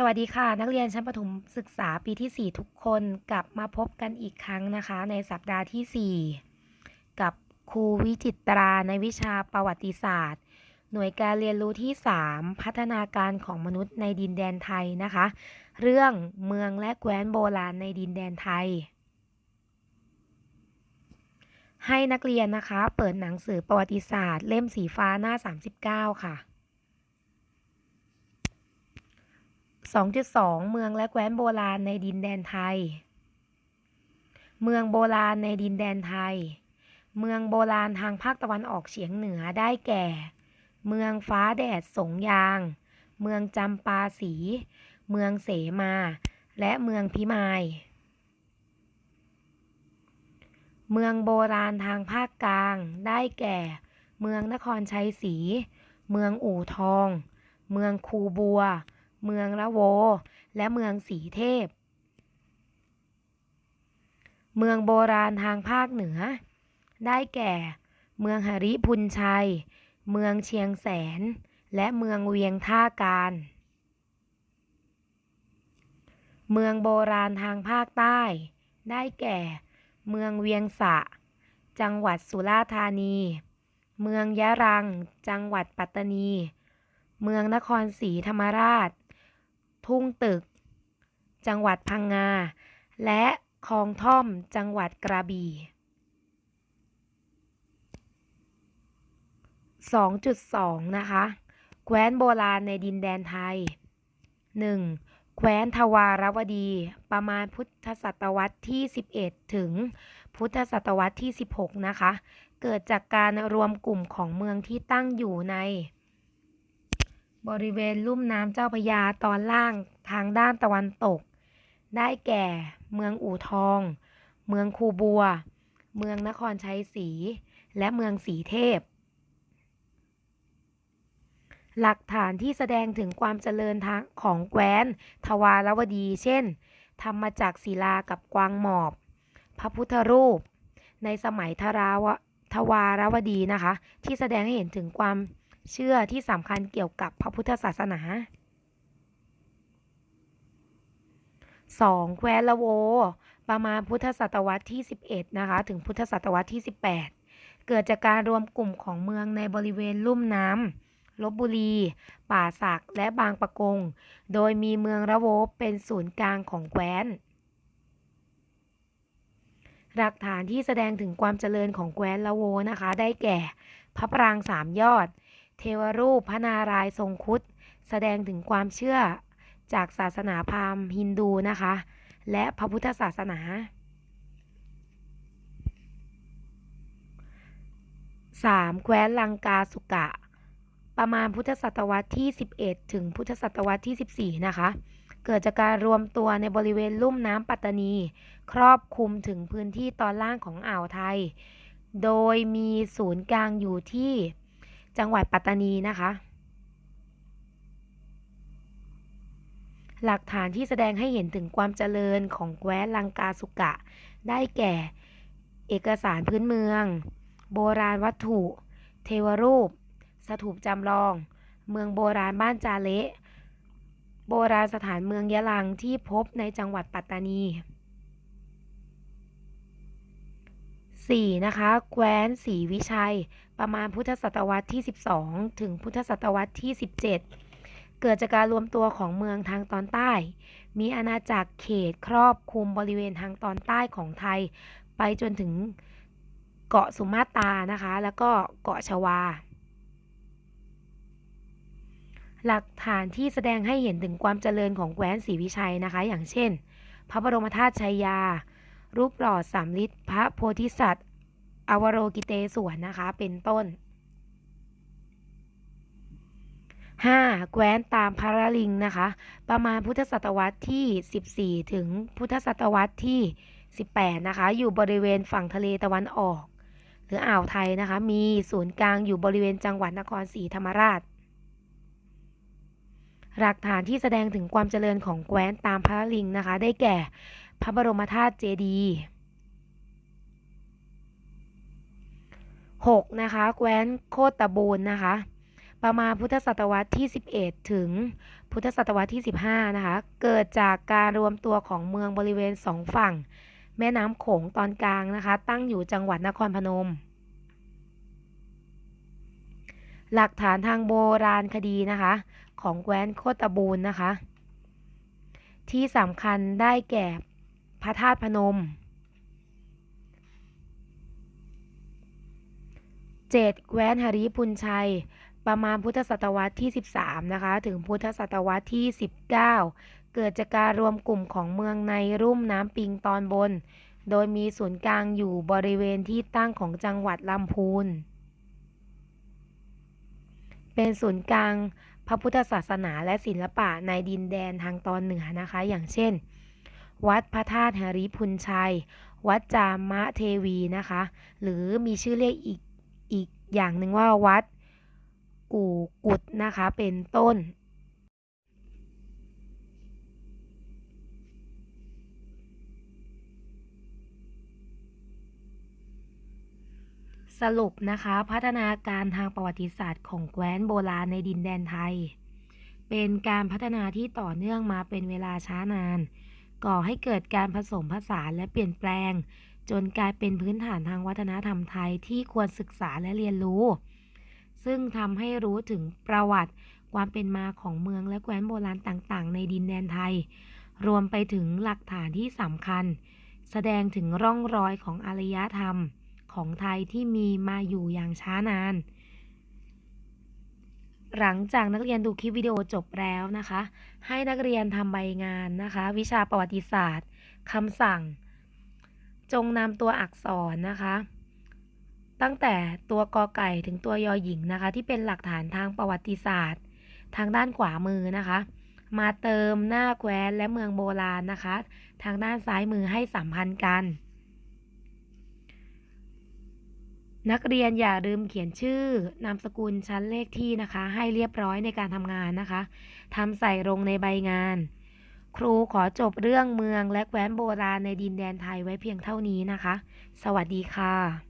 สวัสดีค่ะ นักเรียนชั้นประถมศึกษาปีที่ 4 ทุกคนกลับมาพบกันอีกครั้งนะคะ ในสัปดาห์ที่ 4 กับครูวิจิตราในวิชาประวัติศาสตร์ หน่วยการเรียนรู้ที่ 3 พัฒนาการของมนุษย์ในดินแดนไทยนะคะ เรื่องเมืองและแคว้นโบราณในดินแดนไทย ให้นักเรียนนะคะ เปิดหนังสือประวัติศาสตร์ เล่มสีฟ้าหน้า 39 ค่ะ 2.2 เมืองและแคว้นโบราณในดินแดนไทย เมืองโบราณในดินแดนไทย เมืองโบราณทางภาคตะวันออกเฉียงเหนือได้แก่ เมืองฟ้าแดดสงยาง เมืองจำปาสี เมืองเสมา และเมืองพิมาย เมืองโบราณทางภาคกลางได้แก่ เมืองนครชัยศรี เมืองอู่ทอง เมืองคูบัว เมืองละโว และเมืองสีเทพ เมืองโบราณทางภาคเหนือ ได้แก่ เมืองหริพุนชัย เมืองเชียงแสน และเมืองเวียงท่าการ เมืองโบราณทางภาคใต้ ได้แก่ เมืองเวียงสะ จังหวัดสุราษฎร์ธานี เมืองยะรัง จังหวัดปัตตานีเมืองนครศรีธรรมราช ทุ่งตึก จังหวัดพังงา และคลองท่อมจังหวัดกระบี่ 2.2 นะคะ แคว้นโบราณในดินแดนไทย 1. แคว้นทวารวดี ประมาณพุทธศตวรรษที่ 11 ถึงพุทธศตวรรษที่ 16 นะคะ เกิดจากการรวมกลุ่มของเมืองที่ตั้งอยู่ใน บริเวณลุ่มน้ำเจ้าพระยาตอนล่างทางด้านตะวันตก ได้แก่ เมืองอู่ทอง เมืองคูบัว เมืองนครชัยศรีและเมืองสีเทพ หลักฐานที่แสดงถึงความเจริญทางของแคว้น ทวารวดี เช่นทำมาจากศิลากับกวางหมอบ พระพุทธรูป ในสมัยทราวทวารวดีนะคะ ที่แสดงให้เห็นถึงความ เชื่อที่สำคัญเกี่ยวกับพระพุทธศาสนา 2. แควนละโว ประมาณพุทธศตวรรษที่ 11 นะคะ ถึงพุทธศตวรรษที่ 18 เกิดจากการรวมกลุ่มของเมืองในบริเวณลุ่มน้ำลบบุรี ป่าสักและบางปะกง โดยมีเมืองละโวเป็นศูนย์กลางของแคว้นหลักฐานที่แสดงถึงความเจริญของแคว้นละโวนะคะ ได้แก่ พระปรางสามยอด เทวรูปพระนารายณ์ทรงครุฑแสดงถึงความเชื่อจากศาสนาพราหมณ์ฮินดูนะคะ และพระพุทธศาสนา 3. แคว้นลังกาสุกะ ประมาณพุทธศตวรรษที่ 11 ถึงพุทธศตวรรษที่ 14 นะคะ เกิดจากการรวมตัวในบริเวณลุ่มน้ำปัตตานี ครอบคลุมถึงพื้นที่ตอนล่างของอ่าวไทย โดยมีศูนย์กลางอยู่ที่ จังหวัดปัตตานีนะคะ หลักฐานที่แสดงให้เห็นถึงความเจริญของแคว้นลังกาสุกะ ได้แก่ เอกสารพื้นเมือง โบราณวัตถุ เทวรูป สถูปจำลอง เมืองโบราณบ้านจาเละโบราณสถานเมืองยะลังที่พบในจังหวัดปัตตานี 4. นะคะแคว้นศรีวิชัย ประมาณพุทธศตวรรษที่ 12 ถึงพุทธศตวรรษที่ 17 เกิดจากการรวมตัวของเมืองทางตอนใต้ มีอาณาจักรเขตครอบคลุมบริเวณทางตอนใต้ของไทย ไปจนถึงเกาะสุมาตรานะคะ แล้วก็เกาะชวา หลักฐานที่แสดงให้เห็นถึงความเจริญของแคว้นศรีวิชัยนะคะ อย่างเช่น พระบรมธาตุชัยยา รูปหล่อสามฤทธิ์พระโพธิสัตว์ อวโรกิเตศวรนะคะ เป็นต้น 5. แคว้นตามพระลิงนะคะ ประมาณพุทธศตวรรษที่ 14 ถึงพุทธศตวรรษที่ 18 นะคะ อยู่บริเวณฝั่งทะเลตะวันออก หรืออ่าวไทยนะคะ มีศูนย์กลางอยู่บริเวณจังหวัดนครศรีธรรมราช หลักฐานที่แสดงถึงความเจริญของแคว้นตามพระลิงนะคะ ได้แก่ พระบรมธาตุเจดีย์ 6. นะคะแคว้นโคตบูลนะคะ ประมาณพุทธศตวรรษที่ 11 ถึงพุทธศตวรรษที่ 15 นะคะ เกิดจากการรวมตัวของเมืองบริเวณสองฝั่ง แม่น้ำโขงตอนกลางนะคะ ตั้งอยู่จังหวัดนครพนม หลักฐานทางโบราณคดีนะคะ ของแคว้นโคตบูรณ์นะคะ ที่สำคัญได้แก่ พระธาตุพนมเจ็ดแคว้นหริพุนชัย ประมาณพุทธศตวรรษที่ 13 นะคะ ถึงพุทธศตวรรษที่ 19 เกิดจากการรวมกลุ่มของเมืองในรุ่มน้ำปิงตอนบน โดยมีศูนย์กลางอยู่บริเวณที่ตั้งของจังหวัดลำพูน เป็นศูนย์กลางพระพุทธศาสนาและศิลปะในดินแดนทางตอนเหนือนะคะ อย่างเช่น วัดพระธาตุหริพุนชัย วัดจามะเทวีนะคะ หรือมีชื่อเรียกอีกอีกอย่างหนึ่งว่าวัดกู่กุดนะคะเป็นต้น สรุปนะคะพัฒนาการทางประวัติศาสตร์ของแคว้นโบราณในดินแดนไทย เป็นการพัฒนาที่ต่อเนื่องมาเป็นเวลาช้านาน ก่อให้เกิดการผสมผสานและเปลี่ยนแปลง จนกลายเป็นพื้นฐานทางวัฒนธรรมไทยที่ควรศึกษาและเรียนรู้ ซึ่งทำให้รู้ถึงประวัติความเป็นมาของเมืองและแคว้นโบราณต่างๆ ในดินแดนไทย รวมไปถึงหลักฐานที่สำคัญ แสดงถึงร่องรอยของอารยธรรมของไทยที่มีมาอยู่อย่างช้านาน หลังจากนักเรียนดูคลิปวิดีโอจบแล้วนะคะ ให้นักเรียนทำใบงานนะคะ วิชาประวัติศาสตร์คำสั่ง จงนำตัวอักษรนะคะ ตั้งแต่ตัวกอไก่ถึงตัวยอหญิงนะคะ ที่เป็นหลักฐานทางประวัติศาสตร์ ทางด้านขวามือนะคะ มาเติมหน้าแคว้นและเมืองโบราณนะคะ ทางด้านซ้ายมือให้สัมพันธ์กัน นักเรียนอย่าลืมเขียนชื่อนามสกุลชั้นเลขที่นะคะ ให้เรียบร้อยในการทำงานนะคะทำใส่ลงในใบงาน ครูขอจบเรื่องเมืองและแคว้นโบราณในดินแดนไทยไว้เพียงเท่านี้นะคะ สวัสดีค่ะ